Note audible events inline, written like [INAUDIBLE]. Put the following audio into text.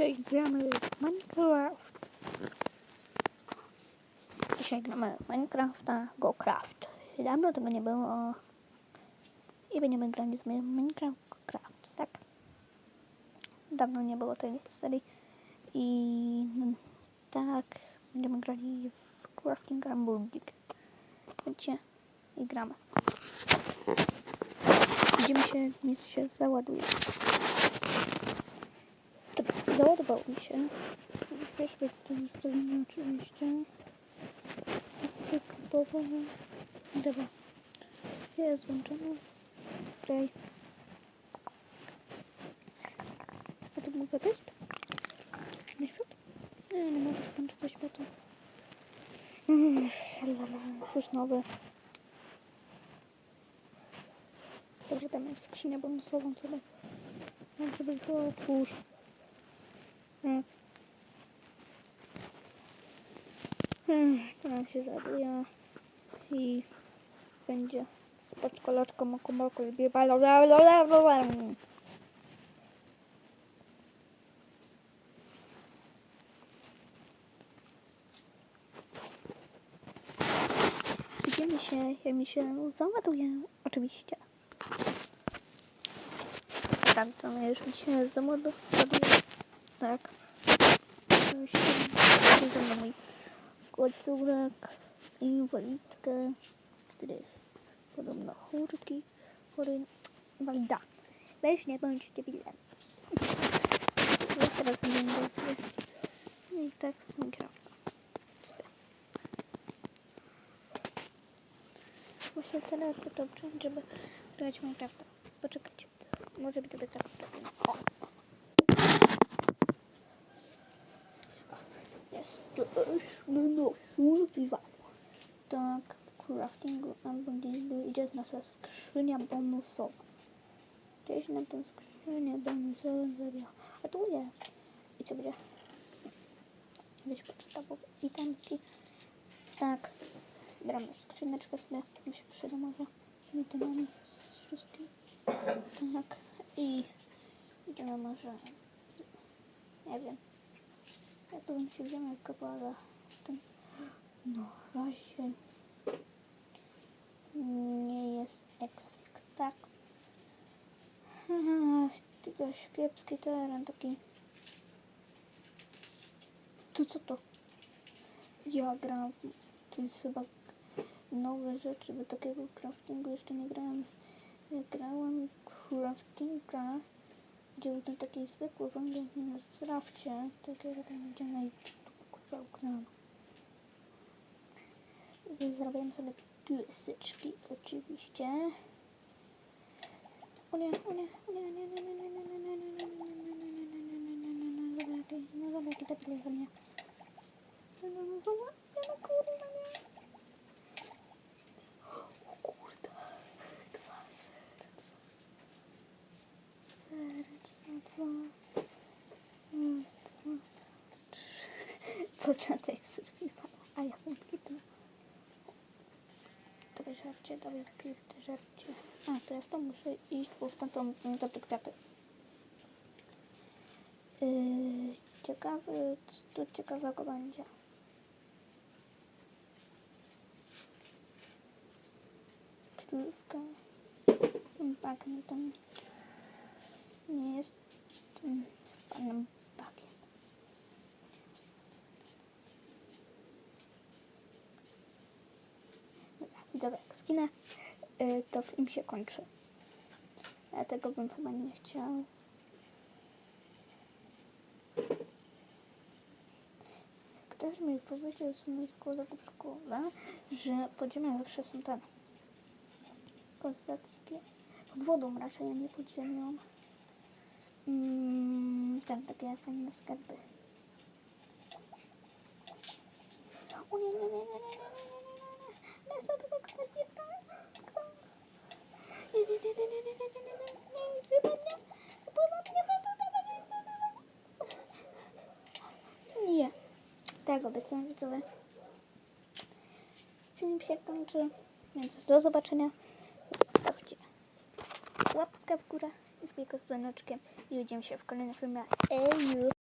Dzisiaj gramy Minecraft. Dzisiaj gramy Minecrafta GoCraft. Dawno tego nie było. I będziemy grali z Minecraft GoCraft, tak? Dawno nie było tej serii. I tak, będziemy grali w Crafting Hamburgik. Chodźcie i gramy. Widzimy się, mi się załaduje. Załadował mi się. Też by to zostawimy oczywiście. Klubową. Dobra. Jest włączone. Play. A to mogę być? Nie świat? Nie, nie mogę skończyć ze światła. Mm, Już nowy. Dobrze, jest skrzynię bonusową sobie. Żeby to otwórz. Mm. Mm, To nam się zabija i będzie spoczko, loczko, moko, moko i biebalo, Widzimy się, ja mi się załaduje, oczywiście. Tak, to już mi. Tak. To mną mój kocurek, inwalidkę, który jest podobno chórki, chory, inwalida. Weź nie bądź debilem. Ja teraz nie będę. No i tak Minecraft. Właśnie teraz to dobrze, żeby grać Minecrafta. Poczekajcie, może by to tak zrobimy. O. Jesteśmy na survivalu. Tak, craftingu albo gdzieś by idzie z nas skrzynia bonusowa. Gdzieś nam tę skrzynię bonusową zabija. A tu nie. I co będzie? Jakieś podstawowe itemki. Tak. Bramy skrzyneczkę sobie. Mi się przyda może z tymi temami z wszystkich. Tak. I idziemy może... Nie wiem. Ja tu bym się wziął z tym. No, razie nie jest eksik, tak? [LAUGHS] Tylko kiepski teren taki. To co to? Ja gram, to jest chyba nowe rzeczy, bo takiego craftingu jeszcze nie grałem. Ja grałem craftinga, gdzie był ten taki zwykły węgiel na takiego tam gdzie na kurwa uknęłam. Zrobiłem sobie piłysyczki oczywiście. O nie, o nie, o nie, nie, nie, nie, nie, nie, nie, nie, nie, nie, nie, nie, nie, nie, nie, nie, nie, nie, zabiegi, nie zabiegi, debile ze mnie. No, no, no, no, no, no, kurwa, nie. O kurde, dwa serca. Serca, dwa. Mm, dwa, trzy. Początek survivala, a ja sam kitna. Dobre żarcie, dobre piękne żarcie. A, to ja to muszę iść, bo w tamtą do tych kwiaty. Yy, ciekawy, co tu ciekawego będzie. Królówka. Bagnie tam nie jest tym panem bagiem. Dobra, jak skinę, y, to film się kończy. Dlatego bym chyba nie chciał. Ktoś mi powiedział z moich kolegów w szkole, że podziemia zawsze są te kozackie. Pod wodą raczej, a nie pod ziemią. Mm, tam takie fajne skarby. Tego obiecuję widzowie. Film się kończy, więc do zobaczenia. Zostawcie łapkę w górę z wielką dzwoneczkiem i widzimy się w kolejnym filmie.